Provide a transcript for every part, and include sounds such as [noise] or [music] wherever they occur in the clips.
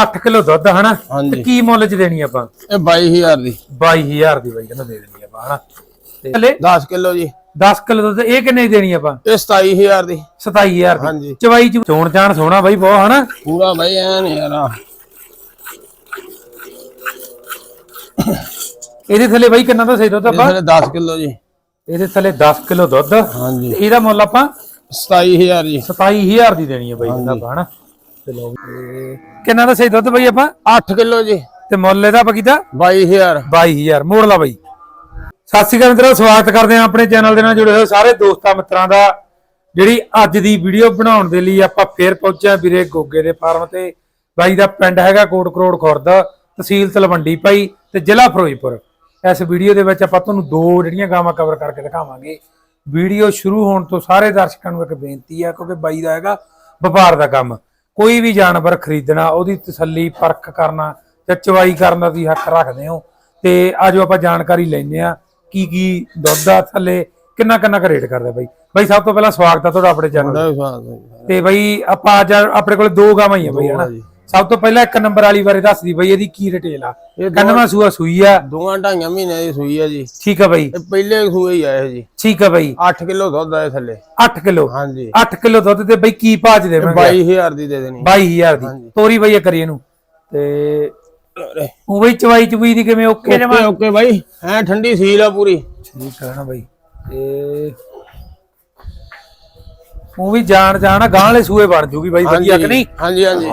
8 kilo ਦੁੱਧ ਹਨਾ? ਹਾਂਜੀ। ਤੇ ਕੀ ਮੁੱਲ ਚ ਦੇਣੀ ਆਪਾਂ? ਇਹ 22000 ਦੀ। 22000 ਦੀ ਬਾਈ ਕਹਿੰਦਾ ਦੇ ਦੇਣੀ ਆਪਾਂ ਹਨਾ? ਤੇ ਥੱਲੇ 10 ਕਿਲੋ ਜੀ। 10 ਕਿਲੋ ਦੁੱਧ ਇਹ ਕਿੰਨੇ ਦੀ ਦੇਣੀ ਆਪਾਂ? ਇਹ 27000 ਦੀ। 27000 ਦੀ। ਹਾਂਜੀ। ਚਵਾਈ ਚ ਚੋਣ ਚਾਣ ਸੋਹਣਾ ਬਾਈ ਬਹੁਤ ਹਨਾ? ਪੂਰਾ ਬਾਈ ਐਨ ਯਾਰ ਆਹ। ਇਹਦੇ ਥੱਲੇ ਬਾਈ ਕਿੰਨਾ ਦਾ ਸਹੀ ਦੁੱਧ ਇਹ ਆਪਾਂ? ਥੱਲੇ 10 ਕਿਲੋ ਜੀ। ਇਹਦੇ ਥੱਲੇ 10 ਕਿਲੋ ਦੁੱਧ। ਤੇ ਹਾਂਜੀ ਇਹਦਾ ਮੁੱਲ ਆਪਾਂ 27000 ਜੀ। 27000 ਦੀ ਦੇਣੀ ਹੈ ਬਾਈ ਕਹਿੰਦਾ ਆਪਾਂ ਹਨਾ? ਕਿੰਨਾ ਦਾ ਸਹੀ ਦੁੱਧ ਬਾਈ ਆਪਾਂ? 8 ਕਿਲੋ ਜੀ। ਤੇ ਮੁੱਲ ਇਹਦਾ ਆਪਾਂ ਕੀਤਾ? 22000 22000 ਮੋੜ ਲਾ ਬਾਈ। ਸਤਿ ਸ਼੍ਰੀ ਅਕਾਲ ਮਿੱਤਰੋ ਸਵਾਗਤ ਕਰਦੇ ਹਾਂ ਆਪਣੇ ਚੈਨਲ ਦੇ ਨਾਲ ਜੁੜੇ ਹੋਏ ਸਾਰੇ ਦੋਸਤਾਂ ਮਿੱਤਰਾਂ ਦਾ ਜਿਹੜੀ ਅੱਜ ਦੀ ਵੀਡੀਓ ਬਣਾਉਣ ਦੇ ਲਈ ਆਪਾਂ ਫੇਰ ਪਹੁੰਚੇ ਹਾਂ ਵੀਰੇ ਗੋਗੇ ਦੇ ਫਾਰਮ ਤੇ। ਬਾਈ ਦਾ ਪਿੰਡ ਹੈਗਾ ਕੋਟ ਕਰੋੜ ਖੁਰਦ ਤਹਿਸੀਲ ਤਲਵੰਡੀ ਭਾਈ ਤੇ ਜ਼ਿਲ੍ਹਾ ਫਿਰੋਜ਼ਪੁਰ। ਇਸ ਵੀਡੀਓ ਦੇ ਵਿੱਚ ਆਪਾਂ ਤੁਹਾਨੂੰ ਦੋ ਜਿਹੜੀਆਂ ਗਾਵਾਂ ਕਵਰ ਕਰਕੇ ਦਿਖਾਵਾਂਗੇ। ਵੀਡੀਓ ਸ਼ੁਰੂ ਹੋਣ ਤੋਂ ਸਾਰੇ ਦਰਸ਼ਕਾਂ ਨੂੰ ਇੱਕ ਬੇਨਤੀ ਹੈ ਕਿਉਂਕਿ ਬਾਈ ਦਾ ਹੈਗਾ ਵਪਾਰ ਦਾ ਕੰਮ। ਕੋਈ ਵੀ ਜਾਨਵਰ ਖਰੀਦਣਾ ਉਹਦੀ ਤਸੱਲੀ ਪਰਖ ਕਰਨਾ ਜਾਂ ਚਵਾਈ ਕਰਨ ਦਾ ਤੁਸੀਂ ਹੱਕ ਰੱਖਦੇ ਹੋ ਤੇ ਆਜੋ ਆਪਾਂ ਜਾਣਕਾਰੀ ਲੈਂਦੇ ਆ ਕੀ ਕੀ ਦੁੱਧ ਆ ਥੱਲੇ ਕਿੰਨਾ ਕਿੰਨਾ ਕੁ ਰੇਟ ਕਰਦਾ ਬਾਈ ਬਾਈ ਸਭ ਤੋਂ ਪਹਿਲਾਂ ਸਵਾਗਤ ਆ ਤੁਹਾਡਾ ਆਪਣੇ ਚੈਨਲ। ਤੇ ਬਾਈ ਆਪਾਂ ਅੱਜ ਆਪਣੇ ਕੋਲ ਦੋ ਗਾਵਾਂ ਹੀ ਆ ਬਾਈ ਹਨਾ। ਸਭ ਤੋਂ ਪਹਿਲਾਂ ਇੱਕ ਨੰਬਰ ਵਾਲੀ ਬਾਰੇ ਦੱਸ ਦੀ ਬਾਈ ਇਹਦੀ ਕੀ ਰਿਟੇਲ ਆ। ਇਹ ਕੰਨਵਾ ਸੂਆ ਸੂਈ ਆ। ਦੋਵਾਂ ਢਾਈਆਂ ਮਹੀਨਿਆਂ ਦੀ ਸੂਈ ਹੈ ਜੀ। ਠੀਕ ਆ ਬਾਈ। ਇਹ ਪਹਿਲੇ ਸੂਏ ਹੀ ਆਏ ਜੀ। ਠੀਕ ਆ ਬਾਈ। 8 ਕਿਲੋ ਦੁੱਧ ਆਏ ਥੱਲੇ। 8 ਕਿਲੋ। ਹਾਂਜੀ। 8 ਕਿਲੋ ਦੁੱਧ ਤੇ ਬਾਈ ਕੀ ਭਾਜ ਦੇਵਾਂਗੇ? 22000 ਦੀ ਦੇ ਦੇਣੀ। 22000 ਦੀ। ਤੋਰੀ ਬਾਈ ਕਰੀ ਇਹਨੂੰ। ਤੇ ਉਹ ਬਈ ਚਵਾਈ ਚੁਈ ਦੀ ਕਿਵੇਂ ਓਕੇ ਜਮਾ ਓਕੇ ਓਕੇ ਬਾਈ। ਐ ਠੰਡੀ ਸੀਲ ਆ ਪੂਰੀ। ਠੀਕ ਹੈ ਨਾ ਬਾਈ। ਤੇ ਉਹ ਵੀ ਜਾਣ ਜਾਣ ਗਾਂ ਵਾਲੇ ਸੂਏ ਬਣ ਜੂਗੀ ਬਾਈ ਵਧੀਆ ਕਿ ਨਹੀਂ? ਹਾਂਜੀ ਹਾਂਜੀ।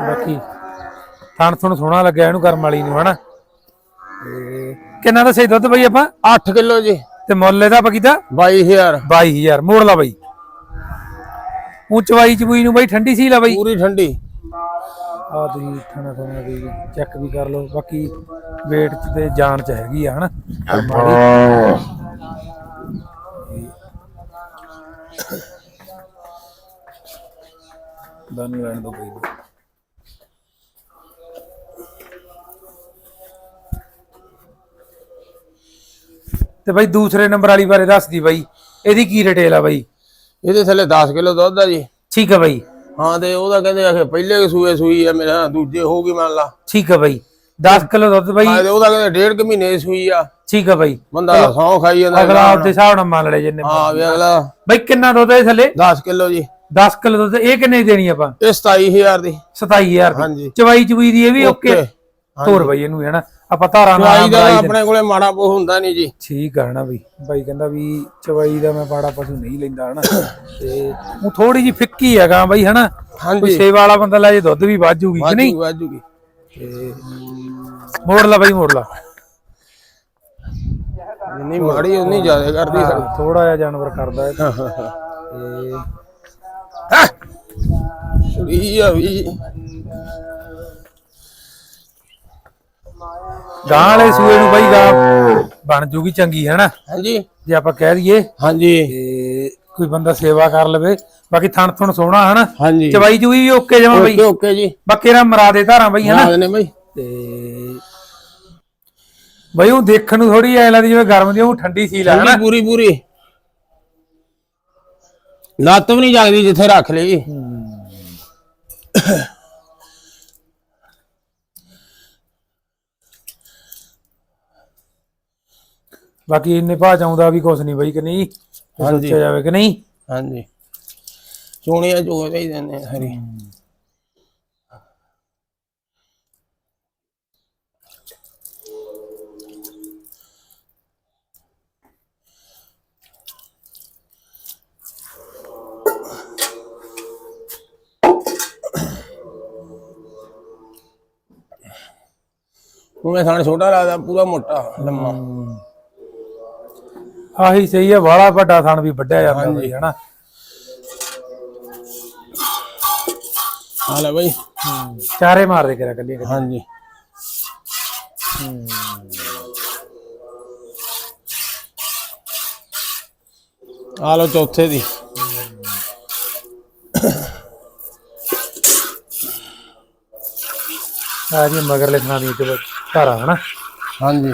ਬਾਕੀ ਥਣ ਥਣ ਸੋਹਣਾ ਲੱਗਿਆ ਇਹਨੂੰ ਕਰਮ ਵਾਲੀ ਨੂੰ ਹਨਾ? ਕਿੰਨਾ ਦਾ ਸਹੀ ਦੁੱਧ ਬਾਈ ਆਪਾਂ? 8 ਕਿਲੋ ਜੀ। ਤੇ ਮੁੱਲ ਇਹਦਾ ਆਪਾਂ ਕੀਤਾ 22000 22000 ਮੋੜ ਲਾ ਬਾਈ। ਉਹ ਚਵਾਈ ਚਬੂਈ ਨੂੰ ਬਾਈ ਠੰਡੀ ਸੀ ਲਾ ਬਾਈ। ਪੂਰੀ ਠੰਡੀ। ਆ ਤੁਸੀਂ ਥਣਾ ਥਣਾ ਦੀ ਚੈੱਕ ਵੀ ਕਰ ਲਓ ਬਾਕੀ weight ਤੇ ਜਾਨ ਚ ਹੈਗੀ ਆ ਹਨਾ ਕਰਮ ਵਾਲੀ। ਦਾਨੂੰ ਰਹਿਣ ਦੋ ਬਈ ਤੇ ਬਾਈ ਦੂਸਰੇ ਨੰਬਰ ਵਾਲੀ ਬਾਰੇ ਦੱਸਦੀ ਬਾਈ ਇਹਦੀ ਕੀ ਰਿਟੇਲ ਆ ਬਾਈ? ਇਹਦੇ ਥੱਲੇ 10 ਕਿਲੋ ਦੁੱਧ ਆ ਜੀ। ਠੀਕ ਆ ਬਾਈ। ਹਾਂ ਤੇ ਉਹਦਾ ਕਹਿੰਦੇ ਆਖੇ ਪਹਿਲੇ ਸੂਏ ਸੂਈ ਆ ਮੇਰਾ ਦੂਜੇ ਹੋ ਗਈ ਮੰਨ ਲਾ। ਠੀਕ ਆ ਬਾਈ। 10 ਕਿਲੋ ਦੁੱਧ ਬਾਈ। ਹਾਂ ਤੇ ਉਹਦਾ ਕਹਿੰਦੇ ਡੇਢ ਕੁ ਮਹੀਨੇ ਦੀ ਸੂਈ ਆ। ਠੀਕ ਆ ਬਾਈ। ਬੰਦਾ ਸੌ ਖਾਈ ਜਾਂਦਾ ਅਗਲਾ ਆਪਦੇ ਹਿਸਾਬ ਨਾਲ ਮੰਨ ਲੈ ਜਿੰਨੇ ਹਾਂ ਵੀ ਅਗਲਾ। ਬਾਈ ਕਿੰਨਾ ਦੁੱਧ ਹੈ ਥੱਲੇ? 10 ਕਿਲੋ ਜੀ। 10 ਕਿਲੋ ਦੁੱਧ ਇਹ ਕਿੰਨੇ ਦੀ ਦੇਣੀ ਆਪਾਂ? ਇਹ 27000 ਦੀ। 27000 ਦੀ। ਹਾਂਜੀ। ਚਵਾਈ ਚੁਈ ਦੀ ਇਹ ਵੀ ਓਕੇ। ਤੋਰ ਬਾਈ ਇਹਨੂੰ ਹੈ ਨਾ ਆਪਾਂ ਧਾਰਾਂ ਨਾਲ ਆਪਣੇ ਕੋਲੇ ਮਾੜਾ ਪੋ ਹੁੰਦਾ ਨਹੀਂ ਜੀ। ਠੀਕ ਆ ਨਾ ਬਈ। ਬਾਈ ਕਹਿੰਦਾ ਵੀ ਚਵਾਈ ਦਾ ਮੈਂ ਬਾੜਾ ਪਸ਼ੂ ਨਹੀਂ ਲੈਂਦਾ ਹਨਾ। ਤੇ ਉਹ ਥੋੜੀ ਜੀ ਫਿੱਕੀ ਹੈਗਾ ਬਾਈ ਹਨਾ। ਕੋਈ ਸੇਵਾ ਵਾਲਾ ਬੰਦਾ ਲੈ ਜੇ ਦੁੱਧ ਵੀ ਵਾਜੂਗੀ ਕਿ ਨਹੀਂ? ਵਾਜੂਗੀ ਤੇ ਮੋੜ ਲਾ ਬਾਈ ਮੋੜ ਲਾ। ਜਿੰਨੀ ਮਾੜੀ ਉਨੀ ਜ਼ਿਆਦਾ ਕਰਦੀ ਸਾਡੀ। ਥੋੜਾ ਜਿਹਾ ਜਾਨਵਰ ਕਰਦਾ ਹੈ। ਤੇ ਕੁੜੀ ਆ ਵੀ। ਗਾਂ ਵਾਲੇ ਸੂਏ ਨੂੰ ਬਾਈ ਗਾਂ ਬਣ ਜੂਗੀ ਚੰਗੀ ਹੈ ਨਾ ਹਾਂਜੀ। ਜੇ ਆਪਾਂ ਕਹਿ ਦਈਏ ਹਾਂਜੀ। ਤੇ ਕੋਈ ਬੰਦਾ ਸੇਵਾ ਕਰ ਲਵੇ ਬਾਕੀ ਥਣ ਥਣ ਸੋਹਣਾ ਹਨਾ? ਹਾਂਜੀ। ਚਵਾਈ ਚੂਈ ਵੀ ਓਕੇ ਜਮਾ ਬਈ। ਓਕੇ ਓਕੇ ਜੀ। ਬਾਕੀ ਰਾ ਮਰਾ ਦੇ ਧਾਰਾਂ ਬਈ ਹਾਂ ਨੇ ਬਈ। ਤੇ ਬਈ ਉਹ ਦੇਖਣ ਨੂੰ ਥੋੜੀ ਐ ਲੱਗਦੀ ਜਿਵੇਂ ਗਰਮ ਦੀ ਉਹ ਠੰਡੀ ਸੀ ਲਾ ਹਨਾ? ਠੰਡੀ ਪੂਰੀ ਪੂਰੀ। ਲੱਤ ਵੀ ਨਹੀਂ ਜਾਗਦੀ ਜਿੱਥੇ ਰੱਖ ਲਈ। ਬਾਕੀ ਇੰਨੇ ਭਾਅ ਚਾਉਂਦਾ ਵੀ ਕੁਛ ਨਹੀਂ ਬਈ ਕਿ ਨਹੀਂ ਇਹ ਹਾਂਜੀ। ਸੋਚਿਆ ਜਾਵੇ ਕਿ ਨਹੀਂ। ਹਾਂਜੀ। ਸੋਹਣੀਆਂ ਜੋ ਚਾਹੀਦੇ ਨੇ ਹਰੀ। ਉਹ ਥਾਣ ਛੋਟਾ ਲੱਗਦਾ ਪੂਰਾ ਮੋਟਾ ਲੰਮਾ। ਆਹੀ ਸਹੀ ਹੈ ਵਾਲਾ ਵੱਡਾ ਥਣ ਵੀ ਵੱਡਿਆ ਜਾਂਦਾ ਬਈ ਹਨਾ। ਆ ਲੈ ਬਈ। ਚਾਰੇ ਮਾਰਦੇ ਕਰਿਆ ਕੱਲੀ ਹਾਂਜੀ। ਆ ਲੋ ਚੌਥੇ ਦੀ। ਆ ਜੀ ਮਗਰ ਲਿਖਣਾ ਦੀ ਤੇ ਧਾਰਾ ਹਨਾ? ਹਾਂਜੀ।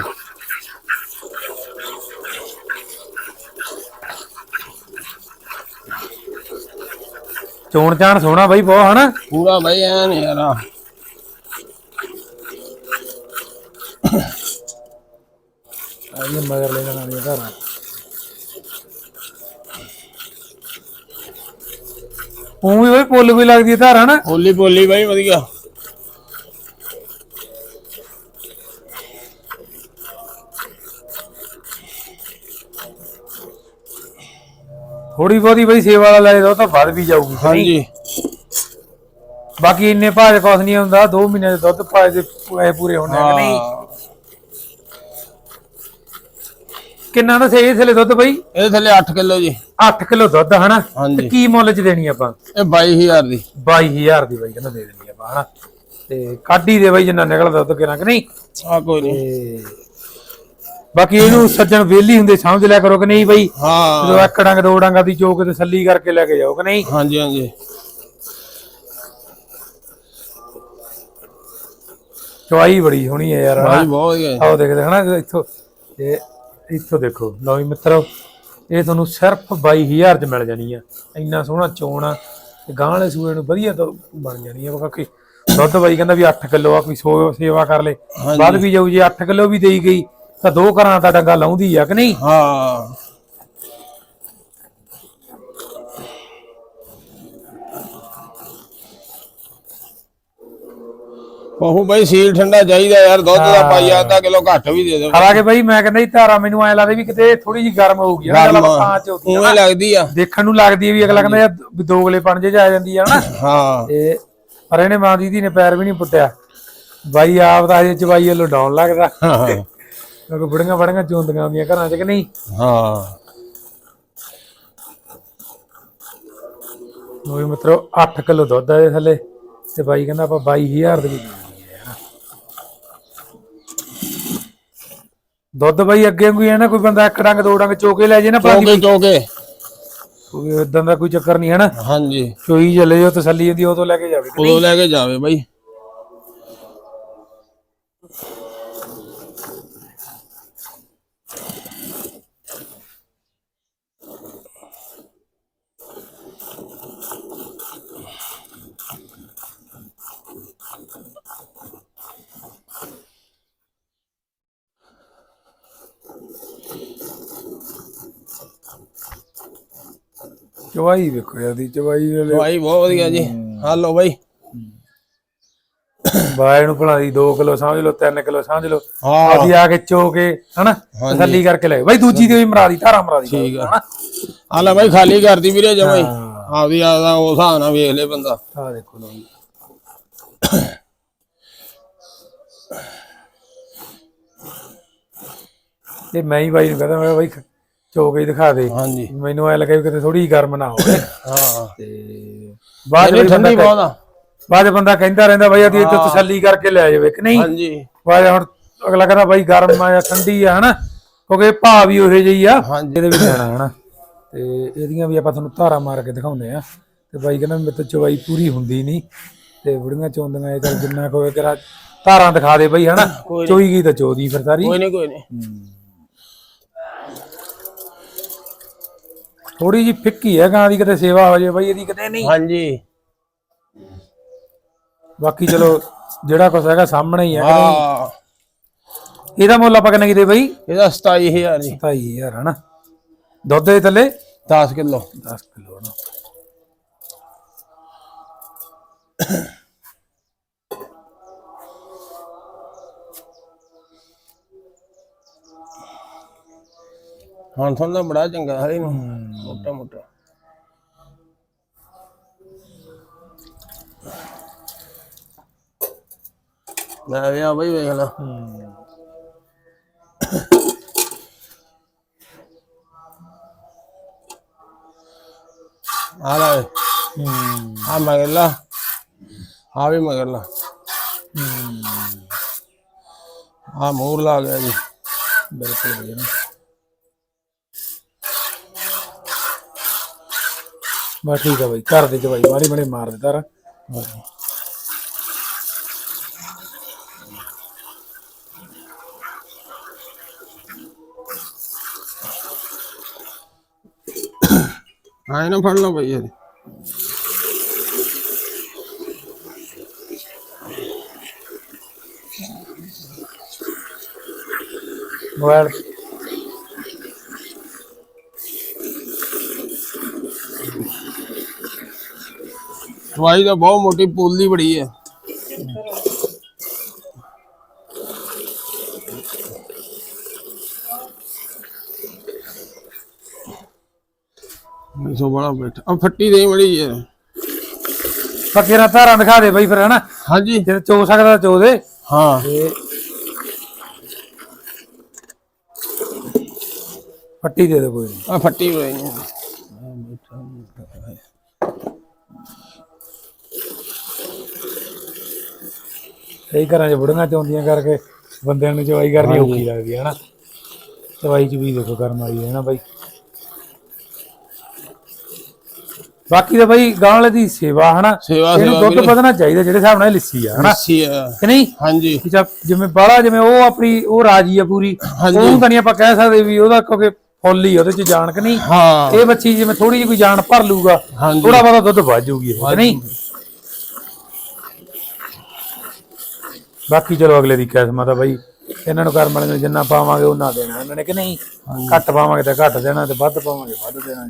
ਚੋਣ ਚਾਣ ਸੋਹਣਾ ਬਾਈ ਬਹੁਤ ਹਨਾ? ਪੂਰਾ ਬਾਈ ਐਨ ਯਾਰ। ਆ। ਆਈਏ ਮਗਰ ਲੈ ਜਾਣ ਵਾਲੀ ਘਰ ਉਹ ਵੀ ਬਈ ਪੁੱਲ ਵੀ ਲੱਗਦੀ ਹੈ ਧਾਰ ਹਨਾ? ਪੋਲੀ ਬਾਈ ਵਧੀਆ। ਥੋੜੀ ਬਹੁਤੀ ਬਈ ਸੇਵਾ ਵਾਲਾ ਲੈ ਦੋ ਤਾਂ ਵੱਧ ਵੀ ਜਾਊਗੀ? ਹਾਂਜੀ। ਬਾਕੀ ਇੰਨੇ ਭਾਜ ਕੁਛ ਨਹੀਂ ਹੁੰਦਾ 2 ਮਹੀਨੇ ਦੇ ਦੁੱਧ ਭਾਜ ਦੇ ਪੂਰੇ ਪੂਰੇ ਹੋਣੇ ਕਿ ਨਹੀਂ। ਕਿੰਨਾ ਦਾ ਸਹੀ ਥਲੇ ਦੁੱਧ ਬਈ? ਇਹ ਥੱਲੇ 8 ਕਿਲੋ ਜੀ। 8 ਕਿਲੋ ਦੁੱਧ ਹਨਾ। ਤੇ ਕੀ ਮੁੱਲ ਚ ਦੇਣੀ ਆਪਾਂ? ਇਹ 22000 ਦੀ। 22000 ਦੀ ਬਈ ਕਹਿੰਦਾ ਦੇ ਦੇਣੀ ਆਪਾਂ ਹਨਾ? ਤੇ ਕਾਢੀ ਦੇ ਬਈ ਜਿੰਨਾ ਨਿਕਲਦਾ ਦੁੱਧ ਕਿਰਾਂ ਕਿ ਨਹੀਂ? ਆ ਕੋਈ ਨਹੀਂ। ਬਾਕੀ ਇਹਨੂੰ ਸੱਜਣ ਵੇਲੀ ਹੁੰਦੇ ਸਮਝ ਲਿਆ ਕਰੋ ਕਿ ਨਹੀਂ ਬਈ? ਹਾਂ। ਜਦੋਂ ਇੱਕ ਡੰਗ ਦੋ ਡੰਗਾਂ ਦੀ ਚੋਕ ਤਸੱਲੀ ਕਰਕੇ ਲੈ ਕੇ ਜਾਓ ਕਿ ਨਹੀਂ? ਹਾਂਜੀ ਹਾਂਜੀ। ਚਵਾਈ ਬੜੀ ਹੋਣੀ ਹੈ ਯਾਰ ਬਾਈ ਬਹੁਤ ਵਧੀਆ। ਆਓ ਦੇਖਦੇ ਹਨਾ? ਇੱਥੋਂ ਇਹ ਇੱਥੋਂ ਦੇਖੋ। ਲਓ ਮਿੱਤਰੋ ਇਹ ਤੁਹਾਨੂੰ ਸਿਰਫ 22000 ਚ ਮਿਲ ਜਾਣੀ ਆ। ਇੰਨਾ ਸੋਹਣਾ ਚੋਣ ਆ। ਤੇ ਗਾਂ ਵਾਲੇ ਸੂਏ ਨੂੰ ਵਧੀਆ ਤੋਂ ਬਣ ਜਾਣੀ ਆ ਬਾਕੀ। ਦੁੱਧ ਬਾਈ ਕਹਿੰਦਾ ਵੀ 8 ਕਿਲੋ ਆ ਕੋਈ ਸੋ ਸੇਵਾ ਕਰ ਲੇ। ਵੱਧ ਵੀ ਜਾਊ ਜੇ 8 ਕਿਲੋ ਵੀ ਦੇਈ ਗਈ ਤਾਂ ਦੋ ਘਰਾਂ ਦਾ ਡੰਗਾ ਲਾਉਂਦੀ ਆ ਕਿ ਨਹੀਂ? ਹਾਂ। ਬਹੁ ਬਾਈ ਸੀਲ ਠੰਡਾ ਚਾਹੀਦਾ ਯਾਰ ਦੁੱਧ ਦਾ ਪਾਈ ਅੱਧਾ ਕਿਲੋ ਘੱਟ ਵੀ ਦੇ ਦੇ ਹਾਲਾਂਕਿ ਬਾਈ ਮੈਂ ਕਹਿੰਦਾ ਜੀ ਧਾਰਾ ਮੈਨੂੰ ਐ ਲੱਗਦਾ ਵੀ ਕਿਤੇ ਥੋੜੀ ਜੀ ਗਰਮ ਹੋਊਗੀ ਨਾ ਗਰਮ ਤਾਂ ਚ ਆ ਉਵੇਂ। ਲੱਗਦੀ ਆ। ਦੇਖਣ ਨੂੰ ਲੱਗਦੀ ਵੀ ਅਗਲਾ ਕਹਿੰਦਾ ਯਾਰ ਦੋਗਲੇ ਪਣ ਜੇ ਆ ਜਾਂਦੀ ਆ ਨਾ ਹਾਂ। ਤੇ ਪਰ ਇਹਨੇ ਮਾਂ ਦੀਦੀ ਨੇ ਪੈਰ ਵੀ ਨਹੀਂ ਪੁੱਟਿਆ। ਬਾਈ ਆਪ ਦਾ ਹਜੇ ਚਵਾਈ ਵੱਲੋਂ ਡਾਉਣ ਲੱਗਦਾ। ਹਾਂ। ਕਿਉਂਕਿ ਬੜੀਆਂ ਬੜੀਆਂ ਚੋਂਦੀਆਂ ਹੁੰਦੀਆਂ ਘਰਾਂ 'ਚ ਕਿ ਨਹੀਂ? ਹਾਂ। ਉਹ ਵੀ ਮਿੱਤਰੋ 8 ਕਿਲੋ ਦੁੱਧ ਆ ਥੱਲੇ ਤੇ ਬਾਈ ਕਹਿੰਦਾ ਆਪਾਂ 22000 ਦੇ ਦੁੱਧ ਬਾਈ ਅੱਗੇ ਕੋਈ ਹੈ ਨਾ ਕੋਈ ਬੰਦਾ ਇੱਕ ਡੰਗ ਦੋ ਡੰਗ ਚੋਕੇ ਲੈ ਜੇ ਨਾ ਚੋਕੇ ਚੋਕੇ। ਕੋਈ ਇਦਾਂ ਦਾ ਕੋਈ ਚੱਕਰ ਨਹੀਂ ਹੈ ਨਾ। ਹਾਂਜੀ। ਚੋਈ ਚੱਲੇ ਜੋ ਤਸੱਲੀ ਹੁੰਦੀ ਉਹ ਤੋਂ ਲੈ ਕੇ ਜਾਵੇ? ਉਦੋਂ ਲੈ ਕੇ ਜਾਵੇ ਬਾਈ। ਚਵਾਈ ਵੇਖੋ ਯਾਰ ਦੀ ਚਵਾਈ ਵੇਲੇ ਦਵਾਈ ਬਹੁਤ ਵਧੀਆ ਜੀ। ਹਾਲੋ ਬਾਈ। ਬਾਏ ਨੂੰ ਭਲਾ ਦੀ 2 ਕਿਲੋ ਸਮਝ ਲਓ 3 ਕਿਲੋ ਸਮਝ ਲਓ। ਹਾਂ। ਅਸੀਂ ਆ ਕੇ ਚੋ ਕੇ ਹਨਾ? ਤਸੱਲੀ ਕਰਕੇ ਲੈ ਬਾਈ ਦੂਜੀ ਦੀ ਵੀ ਮਰਾ ਦੀ ਧਾਰਾ ਮਰਾ ਦੀ। ਠੀਕ ਆ। ਹਨਾ? ਹਾਲਾ ਬਾਈ ਖਾਲੀ ਕਰਦੀ ਵੀਰੇ ਜਮਾਈ ਹਾਂ। ਆਪਦੀ ਆਦਾ ਉਸ ਹਿਸਾਬ ਨਾਲ ਵੇਖ ਲੈ ਬੰਦਾ। ਆ ਦੇਖੋ ਲੋ ਜੀ। ਇਹ ਮੈਂ ਹੀ ਬਾਈ ਨੂੰ ਕਹਿੰਦਾ ਮੈਂ ਬਾਈ ਚੋ ਕੇ ਹੀ ਦਿਖਾ ਦੇ। ਹਾਂਜੀ। ਮੈਨੂੰ ਐ ਲੱਗਾ ਵੀ ਕਿਤੇ ਥੋੜੀ ਗਰਮ ਨਾ ਹੋਵੇ। ਹਾਂ। ਤੇ ਬਾਅਦ ਵਿੱਚ ਬੰਦਾ ਠੰਡੀ ਬਹੁਤ ਆ। ਬਾਅਦ ਬੰਦਾ ਕਹਿੰਦਾ ਰਹਿੰਦਾ ਬਾਈ ਆਦੀ ਇੱਥੇ ਤਸੱਲੀ ਕਰਕੇ ਲੈ ਜਾਵੇ ਕਿ ਨਹੀਂ? ਹਾਂਜੀ। ਬਾਅਦ ਹੁਣ ਅਗਲਾ ਕਹਿੰਦਾ ਬਾਈ ਗਰਮ ਆ ਜਾਂ ਠੰਡੀ ਆ ਹਨਾ? ਕਿਉਂਕਿ ਭਾਅ ਵੀ ਉਹੇ ਜਿਹੀ ਆ। ਹਾਂਜੀ। ਇਹਦੇ ਵਿੱਚ ਲੈਣਾ ਹਨਾ? ਤੇ ਇਹਦੀਆਂ ਵੀ ਆਪਾਂ ਤੁਹਾਨੂੰ ਧਾਰਾ ਮਾਰ ਕੇ ਦਿਖਾਉਂਦੇ ਆ। ਤੇ ਬਾਈ ਕਹਿੰਦਾ ਮੇਰੇ ਤੋਂ ਚਵਾਈ ਪੂਰੀ ਹੁੰਦੀ ਨਹੀਂ। ਤੇ ਬੁੜੀਆਂ ਚੋਂਦੀਆਂ ਇਹ ਚੱਲ ਜਿੰਨਾ ਕੋਈ ਤੇਰਾ ਧਾਰਾਂ ਦਿਖਾ ਦੇ ਬਈ ਹਨਾ? ਚੋਈ ਗਈ ਤਾਂ ਚੋਦੀ ਫਿਰ ਸਾਰੀ। ਕੋਈ ਨਹੀਂ ਕੋਈ ਨਹੀਂ ਥੋੜੀ ਜੀ ਫਿੱਕੀ ਹੈ ਗਾਂ ਦੀ ਕਿਤੇ ਸੇਵਾ ਹੋ ਜਾਏ ਬਾਈ ਇਹਦੀ ਕਿਤੇ ਨਹੀਂ। ਹਾਂਜੀ। ਬਾਕੀ ਚਲੋ ਜਿਹੜਾ ਕੁਛ ਹੈਗਾ ਸਾਹਮਣੇ ਹੀ ਹੈ ਕਿ ਨਹੀਂ? ਹਾਂ। ਇਹਦਾ ਮੁੱਲ ਆਪਾਂ ਕਿੰਨੇ ਕਿਤੇ ਬਈ? ਇਹਦਾ 27000 ਜੀ। 27000 ਹਨਾ ਦੁੱਧ ਦੇ ਥੱਲੇ? 10 ਕਿਲੋ। 10 ਕਿਲੋ ਹਨਾ ਹੁਣ ਤੁਹਾਨੂੰ ਤਾਂ ਬੜਾ ਚੰਗਾ ਹਰੇ ਨੂੰ। ਮੋਟਾ ਮੋਟਾ ਲੈ ਵੀ ਆ ਬਈ ਵੇਖ ਲੈ ਆ ਲੈ ਹੂੰ ਆ ਮਗਰ ਲਾ ਬਸ ਠੀਕ ਆ ਬਾਈ ਕਰ ਦੇ ਬਾਈ ਮਾਰੀ ਮਣੀ ਮਾਰ ਦੇ ਤਾਰਾ ਆਏ ਨਾ ਫੜ ਲਓ ਬਈ ਇਹ ਮੋਬਾਈਲ ਦਵਾਈ ਤਾਂ ਬਹੁਤ ਮੋਟੀ ਪੋਲੀ ਬੜੀ ਹੈ। ਮੈਂ ਸੋ ਬੜਾ ਬੈਠਾ। ਆ ਫੱਟੀ ਦੇ ਬੜੀ ਹੈ। ਪੱਕੇ ਰਾ ਧਾਰਾਂ ਦਿਖਾ ਦੇ ਬਾਈ ਫਿਰ ਹਨਾ? ਹਾਂਜੀ। ਜੇ ਚੋ ਸਕਦਾ ਚੋ ਦੇ। ਹਾਂ। ਤੇ ਪੱਟੀ ਦੇ ਦੇ ਕੋਈ। ਆ ਫੱਟੀ ਬੜੀ ਹੈ। ਕਈ ਘਰਾਂ 'ਚ ਬੁੜੀਆਂ ਚੋਂਦੀਆਂ ਕਰਕੇ ਬੰਦਿਆਂ ਨੂੰ ਚਵਾਈ ਕਰਨੀ ਔਖੀ ਲੱਗਦੀ ਹੈ ਹਨਾ? ਚਵਾਈ ਚ ਵੀ ਦੇਖੋ ਕਰਮ ਵਾਲੀ ਹੈ ਨਾ ਬਾਈ? ਬਾਕੀ ਤਾਂ ਬਾਈ ਗਾਂ ਵਾਲੇ ਦੀ ਸੇਵਾ ਹਨਾ? ਸੇਵਾ ਸੇਵਾ ਦੁੱਧ ਵਧਣਾ ਚਾਹੀਦਾ ਜਿਹੜੇ ਹਿਸਾਬ ਨਾਲ ਇਹ ਲਿੱਸੀ ਆ ਹਨਾ? ਲੱਸੀ ਹੈ ਕਿ ਨਹੀਂ? ਹਾਂਜੀ। ਕਿ ਜਿਵੇਂ ਬਾਲਾ ਜਿਵੇਂ ਉਹ ਆਪਣੀ ਉਹ ਰਾਜੀ ਆ ਪੂਰੀ ਹਾਂਜੀ। ਉਹਨੂੰ ਤਾਂ ਨਹੀਂ ਆਪਾਂ ਕਹਿ ਸਕਦੇ ਵੀ ਉਹਦਾ ਕਿਉਂਕਿ ਫੁੱਲ ਹੀ ਉਹਦੇ ਚ ਜਾਣ ਕਿ ਨਹੀਂ? ਹਾਂ। ਇਹ ਬੱਚੀ ਜਿਵੇਂ ਥੋੜੀ ਜਿਹੀ ਕੋਈ ਜਾਨ ਭਰ ਲੂਗਾ ਹਾਂਜੀ। ਥੋੜਾ ਬਹੁਤਾ ਦੁੱਧ ਵੱਧ ਜਾਊਗੀ ਇਹ ਕਿ ਨਹੀਂ? ਬਾਕੀ ਚਲੋ ਅਗਲੇ ਦੀ ਕਿਸਮਤ ਆ ਬਾਈ। ਇਹਨਾਂ ਨੂੰ ਕਰਮ ਵਾਲੇ ਨੂੰ ਜਿੰਨਾ ਪਾਵਾਂਗੇ ਉਹਨਾਂ ਦੇਣਾ। ਇਹਨਾਂ ਨੇ ਕਿ ਨਹੀਂ? ਘੱਟ ਪਾਵਾਂਗੇ ਤਾਂ ਘੱਟ ਦੇਣਾ ਤੇ ਵੱਧ ਪਾਵਾਂਗੇ ਵੱਧ ਦੇਣਾ।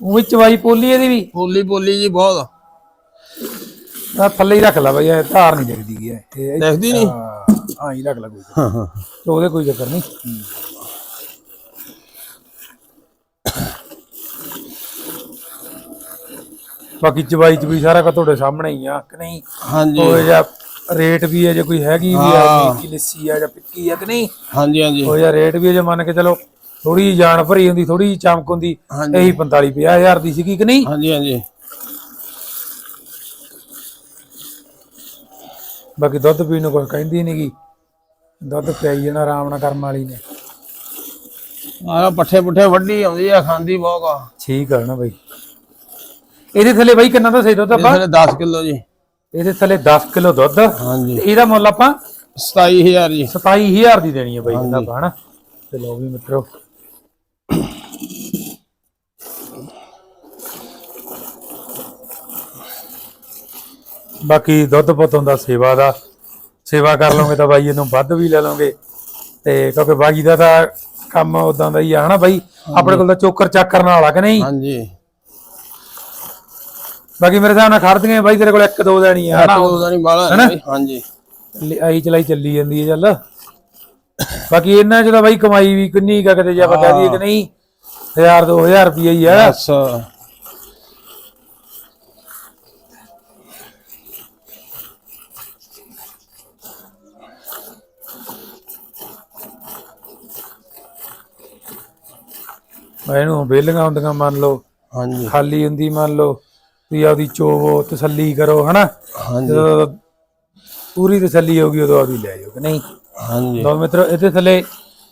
ਉਹ ਵਿੱਚ ਵਾਈ ਪੋਲੀ ਇਹਦੀ ਵੀ। ਪੋਲੀ ਪੋਲੀ ਜੀ ਬਹੁਤ ਆ। ਥੱਲੇ ਹੀ ਰੱਖ ਲਾ ਬਈ ਇਹ ਧਾਰ ਨਹੀਂ ਦਿਖਦੀ ਗਈ ਇਹ। ਇਹ- ਦੇਖਦੀ ਨਹੀਂ? ਹਾਂ ਹਾਂ ਹੀ ਰੱਖ ਲਾ ਕੋਈ [laughs] ਹਾਂ ਹਾਂ ਤੇ ਉਹਦੇ ਕੋਈ ਚੱਕਰ ਨਹੀਂ। ਬਾਕੀ ਚਵਾਈ ਚ ਵੀ ਸਾਰਾ ਕੁਝ ਤੁਹਾਡੇ ਸਾਹਮਣੇ ਹੀ ਆ ਕਿ ਨਹੀਂ? ਹਾਂਜੀ। ਉਹ ਜਾਂ ਰੇਟ ਵੀ ਹੈ ਜੇ ਕੋਈ ਹੈਗੀ ਵੀ ਆ। ਮੀਠੀ ਲੱਸੀ ਆ ਜਾਂ ਪਿੱਕੀ ਆ ਕਿ ਨਹੀਂ? ਹਾਂਜੀ ਹਾਂਜੀ। ਉਹ ਜਾਂ ਰੇਟ ਵੀ ਹੈ ਜੇ ਮੰਨ ਕੇ ਚਲੋ ਥੋੜੀ ਜਾਨ ਭਰੀ ਹੁੰਦੀ ਥੋੜੀ ਚਮਕ ਹੁੰਦੀ। ਇਹੀ 45 ਹਜ਼ਾਰ ਦੀ ਸੀਗੀ ਕਿ ਨਹੀਂ? ਹਾਂਜੀ ਹਾਂਜੀ। ਬਾਕੀ ਦੁੱਧ ਪੀਣ ਨੂੰ ਕੁਝ ਕਹਿੰਦੀ ਨਹੀਂਗੀ ਦੁੱਧ ਪਿਆਈ ਜਾਣਾ ਆਰਾਮ ਨਾਲ ਕਰਮ ਵਾਲੀ ਨੇ। ਆ ਪੱਠੇ ਪੁੱਠੇ ਵੱਡੀ ਆਉਂਦੀ ਆ ਖਾਂਦੀ ਬਹੁਤ ਆ। ਠੀਕ ਆ ਨਾ ਬਾਈ। ਇਹਦੇ ਥੱਲੇ ਬਾਈ ਕਿੰਨਾ ਦਾ ਸਹੀ ਦੁੱਧ ਆਪਾਂ? ਇਹਦੇ 10 ਕਿਲੋ ਜੀ। ਇਹਦੇ ਥੱਲੇ 10 ਕਿਲੋ ਦੁੱਧ। ਹਾਂਜੀ। ਇਹਦਾ ਮੁੱਲ ਆਪਾਂ 27000 ਜੀ। 27000 ਦੀ ਦੇਣੀ ਹੈ ਬਾਈ ਇਹਦਾ ਆਪਾਂ ਹਨਾ? ਤੇ ਲਓ ਵੀ ਮਿੱਤਰੋ। ਬਾਕੀ ਦੁੱਧ ਪੁੱਤ ਹੁੰਦਾ ਸੇਵਾ ਦਾ ਸੇਵਾ ਕਰ ਲਓਗੇ ਤਾਂ ਬਾਈ ਇਹਨੂੰ ਵੱਧ ਵੀ ਲੈ ਲਓਗੇ। ਤੇ ਕਿਉਂਕਿ ਬਾਈ ਦਾ ਤਾਂ ਕੰਮ ਉਦਾਂ ਦਾ ਹੀ ਆ ਹਨਾ ਬਾਈ? ਆਪਣੇ ਕੋਲ ਤਾਂ ਚੋਕਰ ਚੱਕ ਕਰਨ ਵਾਲਾ ਕਿ ਨਹੀਂ? ਹਾਂਜੀ। ਬਾਕੀ ਮੇਰੇ ਹਿਸਾਬ ਨਾਲ ਖੜਦੀਆਂ ਬਾਈ ਤੇਰੇ ਕੋਲ ਇੱਕ ਦੋ ਦੇਣੀ ਆ। ਹਨਾ ਉਹਦਾ ਨਹੀਂ ਬਾਲਾ। ਹਾਂਜੀ। ਆਈ ਚਲਾਈ ਚੱਲੀ ਜਾਂਦੀ ਹੈ ਚੱਲ। ਬਾਕੀ ਇਹਨਾਂ ਚ ਤਾਂ ਬਾਈ ਕਮਾਈ ਵੀ ਕਿੰਨੀ ਕਾ ਕਿਤੇ ਜੇ ਆਪਾਂ ਕਹਿ ਦਈਏ ਕਿ ਨਹੀਂ 1000 2000 ਰੁਪਏ ਹੀ ਆ। ਬਸ। ਇਹਨੂੰ ਬੇਲੀਆਂ ਹੁੰਦੀਆਂ ਮੰਨ ਲਓ ਹਾਂਜੀ। ਖਾਲੀ ਹੁੰਦੀ ਮੰਨ ਲਓ। ਤੁਸੀਂ ਆਪਦੀ ਚੋਵੋ ਤਸੱਲੀ ਕਰੋ ਹਨਾ? ਹਾਂਜੀ। ਜਦੋਂ ਪੂਰੀ ਤਸੱਲੀ ਹੋਗੀ ਉਦੋਂ ਆਪਦੀ ਲੈ ਜਾਓ ਕਿ ਨਹੀਂ? ਹਾਂਜੀ। ਲੋ ਮਿੱਤਰੋ ਇਹਦੇ ਥੱਲੇ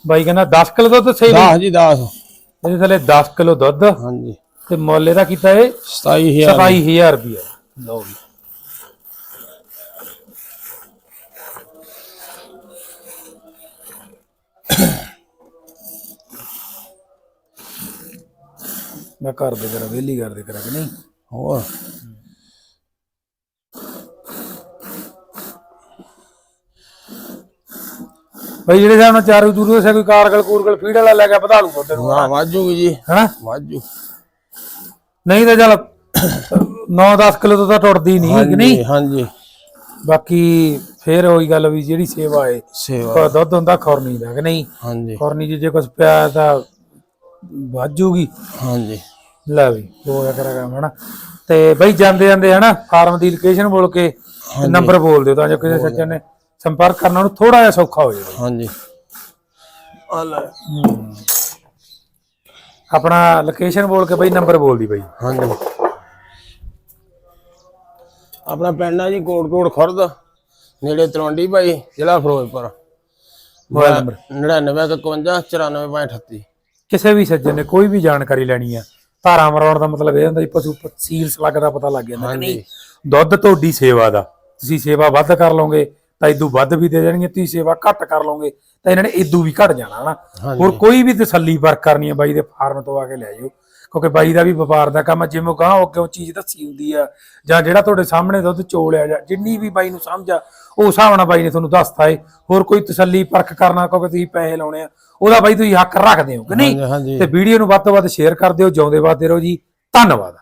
ਬਾਈ ਕਹਿੰਦਾ 10 ਕਿਲੋ ਦੁੱਧ ਸਹੀ 10 ਜੀ 10 ਇਹਦੇ ਥੱਲੇ 10 ਕਿਲੋ ਦੁੱਧ। ਹਾਂਜੀ। ਤੇ ਮੁੱਲ ਇਹਦਾ ਕੀਤਾ ਇਹ? 27000 27000 ਰੁਪਏ ਲਓ ਵੀ। ਮੈਂ ਕਰ ਦੇ ਕਰਾਂ ਵਿਹਲੀ ਕਰ ਦੇ ਕਰਾਂ ਕਿ ਨਹੀਂ? ਹੋਰ? ਭਾਈ ਜਿਹੜੇ ਨਾਲ ਚਾਰੂ ਦੂਰੂ ਸੇ ਕੋਈ ਕਾਰਗਲ ਕੂਰਗਲ ਫੀਡ ਵਾਲਾ ਲੈ ਕੇ ਵਧਾ ਲੂ ਨੂੰ। ਹਾਂ ਵਾਜੂਗੀ ਜੀ। ਹਨਾ ਵਾਜੂ। ਨਹੀਂ ਤਾਂ ਚੱਲ 9-10 ਕਿਲੋ ਤੋਂ ਤਾਂ ਟੁੱਟਦੀ ਨਹੀਂ ਕਿ ਨਹੀਂ? ਹਾਂਜੀ। ਬਾਕੀ ਫੇਰ ਉਹੀ ਗੱਲ ਵੀ ਜਿਹੜੀ ਸੇਵਾ ਏ ਸੇਵਾ। ਦੁੱਧ ਹੁੰਦਾ ਖੌਰਨੀ ਦਾ ਕਿ ਨਹੀਂ? ਹਾਂਜੀ। ਖੌਰਨੀ ਜੇ ਕੁਝ ਪਿਆ ਤਾਂ ਵਾਜੂਗੀ। ਹਾਂਜੀ। ਲੈ ਵੀ ਹੋਇਆ ਕਰਾਂਗਾ ਹਨਾ। ਤੇ ਬਈ ਜਾਂਦੇ ਜਾਂਦੇ ਹਨਾ ਫਾਰਮ ਦੀ ਲੋਕੇਸ਼ਨ ਬੋਲ ਕੇ ਨੰਬਰ ਬੋਲ ਦਿਓ ਤਾਂ ਜੋ ਕਿਸੇ ਸੱਜਣ ਨੇ ਸੰਪਰਕ ਕਰਨਾ ਉਹਨੂੰ ਥੋੜਾ ਜਿਹਾ ਸੌਖਾ ਹੋ ਜਾਵੇ। ਹਾਂਜੀ। ਆ ਲੈ। ਆਪਣਾ ਲੋਕੇਸ਼ਨ ਬੋਲ ਕੇ ਬਈ ਨੰਬਰ ਬੋਲ ਦੀ ਬਈ। ਹਾਂਜੀ। ਆਪਣਾ ਪਿੰਡ ਆ ਜੀ ਕੋਟਕੋਟ ਖੁਰਦ ਨੇੜੇ ਤਲਵੰਡੀ ਭਾਈ ਜ਼ਿਲ੍ਹਾ ਫਿਰੋਜ਼ਪੁਰ। Mobile number. 9951 94538 ਕਿਸੇ ਵੀ ਸੱਜਣ ਨੇ ਕੋਈ ਵੀ ਜਾਣਕਾਰੀ ਲੈਣੀ ਆ ਧਾਰਾਂ ਮਰਾਉਣ ਦਾ ਮਤਲਬ ਇਹ ਹੁੰਦਾ ਜੀ ਪਸ਼ੂ ਸੀਲ ਸਲੱਗ ਦਾ ਪਤਾ ਲੱਗ ਜਾਂਦਾ ਕਿ ਨਹੀਂ ਦੁੱਧ ਤੁਹਾਡੀ ਸੇਵਾ ਦਾ। ਤੁਸੀਂ ਸੇਵਾ ਵੱਧ ਕਰ ਲਓਗੇ ਤਾਂ ਇਦੋਂ ਵੱਧ ਵੀ ਦੇ ਦੇਣਗੇ ਤੁਸੀਂ ਸੇਵਾ ਘੱਟ ਕਰ ਲਓਗੇ ਤਾਂ ਇਹਨਾਂ ਨੇ ਇਦੋਂ ਵੀ ਘਟ ਜਾਣਾ ਹਨਾ। ਹੋਰ ਕੋਈ ਵੀ ਤਸੱਲੀ ਵਰਕ ਕਰਨੀ ਹੈ ਬਾਈ ਦੇ ਫਾਰਮ ਤੋਂ ਆ ਕੇ ਲੈ ਜਾਓ ਕਿਉਂਕਿ ਬਾਈ ਦਾ ਵੀ ਵਪਾਰ ਦਾ ਕੰਮ ਆ ਜਿਵੇਂ ਕਹਾਂ ਉਹ ਕਿਉਂ ਚੀਜ਼ ਦੱਸੀ ਹੁੰਦੀ ਆ ਜਾਂ ਜਿਹੜਾ ਤੁਹਾਡੇ ਸਾਹਮਣੇ ਦੁੱਧ ਚੋਲਿਆ ਜਾਂ ਜਿੰਨੀ ਵੀ ਬਾਈ ਨੂੰ ਸਮਝ ਆ ਉਹ ਹਿਸਾਬ ਨਾਲ ਬਾਈ ਨੇ ਤੁਹਾਨੂੰ ਦੱਸਤਾ ਏ। ਹੋਰ ਕੋਈ ਤਸੱਲੀ ਪਰਖ ਕਰਨਾ ਕਿਉਂਕਿ ਤੁਸੀਂ ਪੈਸੇ ਲਾਉਣੇ ਆ ਉਹਦਾ ਬਾਈ ਤੁਸੀਂ ਹੱਕ ਰੱਖਦੇ ਹੋ ਕਿ ਨਹੀਂ? ਤੇ ਵੀਡੀਓ ਨੂੰ ਵੱਧ ਤੋਂ ਵੱਧ ਸ਼ੇਅਰ ਕਰ ਦਿਓ ਜਿਉਂਦੇ ਵਾਦੇ ਰਹੋ ਜੀ। ਧੰਨਵਾਦ।